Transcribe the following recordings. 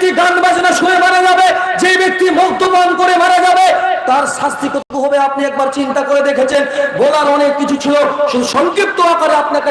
ব্যক্তি গান বাজনা শুয়ে মারা যাবে যে ব্যক্তি মদ্যপান করে মারা যাবে, তার শাস্তি কত হবে আপনি একবার চিন্তা করে দেখেছেন? বলার অনেক কিছু ছিল, শুধু সংক্ষিপ্ত আকারে আপনাকে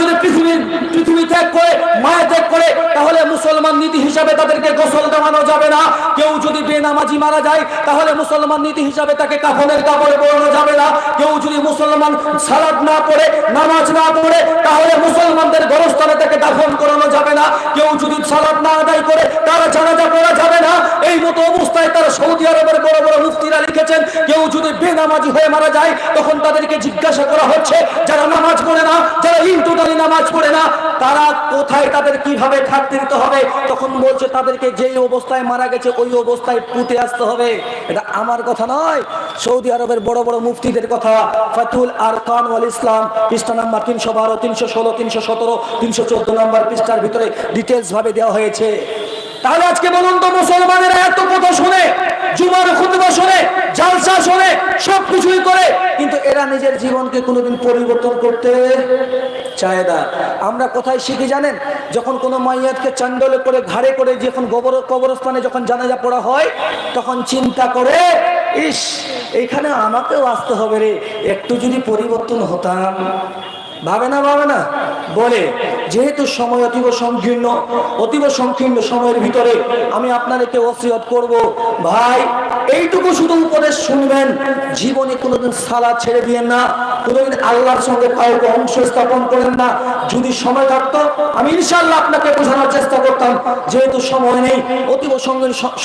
যদি পৃথিবীর পৃথিবী ত্যাগ করে, মায়া ত্যাগ করে, তাহলে মুসলমান নীতি হিসাবে তাদেরকে গোসল দেওয়ানো যাবে না। কেউ যদি বেনামাজি মারা যায়, তাহলে মুসলমান নীতি হিসাবে তাকে কাফনের কাপড়ে পড়ানো যাবে না। কেউ যদি মুসলমান সালাদ না পড়ে, নামাজ না পড়ে, তাহলে মুসলমানদের গরস্থানে তাকে দাফন করানো যাবে না। কেউ যদি সালাদ না আদায় করে, তারা জানাজা পড়া যাবে না। এই মতো অবস্থায় তারা সৌদি আরবের বড় বড় মুফতিরা লিখেছেন, কেউ যদি বেনামাজি হয়ে মারা যায়, তখন তাদেরকে জিজ্ঞাসা করা হচ্ছে যারা নামাজ পড়ে না যারা ইন্টুটালি নামাজ পড়ে না, তারা কোথায় তাদের কীভাবে থাকতে দিতে হবে? তখন বলছে, তাদেরকে যেই অবস্থায় মারা গেছে, ওই অবস্থায় পুঁতে আসতে হবে। এটা আমার কথা নয়, সৌদি আরবের বড় বড় মুফতিদের কথা। ফাতুল আর কান ওয়াল ইসলাম, পৃষ্ঠা নাম্বার তিনশো বারো, তিনশো ষোলো, তিনশো সতেরো, তিনশো চোদ্দ নাম্বার পৃষ্ঠার ভিতরে ডিটেলস ভাবে দেওয়া হয়েছে। তাহলে আজকে বলুন তো, মুসলমানেরা এত কথা শুনে, জুমার খুতবা শুনে, জালসা শুনে সব কিছুই করে, কিন্তু এরা নিজের জীবনকে কোনোদিন পরিবর্তন করতে না আমরা কোথায় শিখি জানেন? যখন কোনো মাইয়াতকে চান্ডলে করে, ঘাড়ে করে যখন গোবর, কবরস্থানে যখন জানাজা পড়া হয়, তখন চিন্তা করে, ইস, এখানে আমাকেও আসতে হবে রে। একটু যদি পরিবর্তন হতাম। ভাবে না ভাবে না? বলে, যেহেতু সময় অতীব সংকীর্ণ অতীব সংকীর্ণ সময়ের ভিতরে আমি আপনাদেরকে ওসিয়ত করব। ভাই, এইটুকু শুধু উপদেশ শুনবেন। জীবনে কোনোদিন সালা ছেড়ে দিয়েন না, কোনোদিন আল্লাহর সঙ্গে কাউকে অংশ স্থাপন করেন না। যদি সময় থাকতো, আমি ইনশাল্লাহ আপনাকে বোঝানোর চেষ্টা করতাম। যেহেতু সময় নেই, অতীব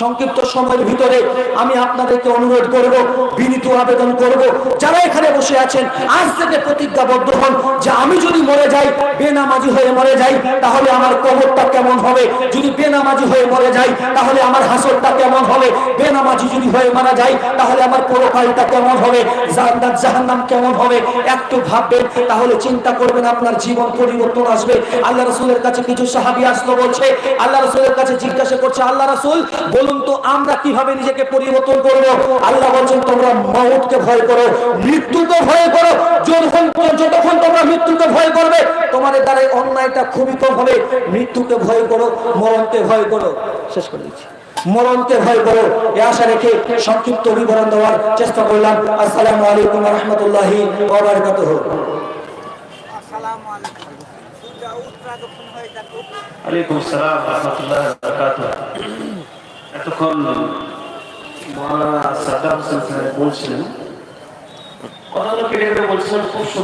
সংক্ষিপ্ত সময়ের ভিতরে আমি আপনাদেরকে অনুরোধ করব, বিনীত আবেদন করব। যারা এখানে বসে আছেন, আজ থেকে প্রতিজ্ঞাবদ্ধ হন যে আমি যদি মরে যাই, বেনামাজি হয়ে মরে যাই, তাহলে আমার কবরটা কেমন হবে? যদি বেনামাজি হয়ে মরে যাই, তাহলে আমার হাসরটা কেমন হবে? বেনামাজি যদি হয়ে মারা যায় তাহলে আমার পরকালটা কেমন হবে? জান্নাত, জাহান্নাম কেমন হবে? একটু ভাববেন, তাহলে চিন্তা করবেন, আপনার জীবন পরিবর্তন আসবে। আল্লাহ রাসূলের কাছে কিছু সাহাবী আসলো বলছে, আল্লাহ রাসূলের কাছে জিজ্ঞাসা করছে, আল্লাহ রাসূল, বলুন তো আমরা কীভাবে নিজেকে পরিবর্তন করব? আল্লাহ বলছেন, তোমরা মউতকে ভয় করো, মৃত্যুকে ভয় করো মৃত্যুকে ভয় করবে। তোমাদের দ্বারা অন্যায়টা খুবই কম হবে। মৃত্যুকে ভয় করো মরণকে ভয় করো। শেষ করে দিচ্ছি। মরণকে ভয় করো। এ আশা রেখে সংক্ষিপ্ত বিবরণ দেওয়ার চেষ্টা করলাম। আসসালামু আলাইকুম রহমতুল্লাহি ওয়াবারাকাতুহু আসসালামু আলাইকুম। সূর্য উত্তরা দক্ষিণ হয়ে যাক আলাইকুম সালাম রহমতুল্লাহ বারাকাতুহ। এতক্ষণ সাদ্দাম হোসেন বলছিলেন খুব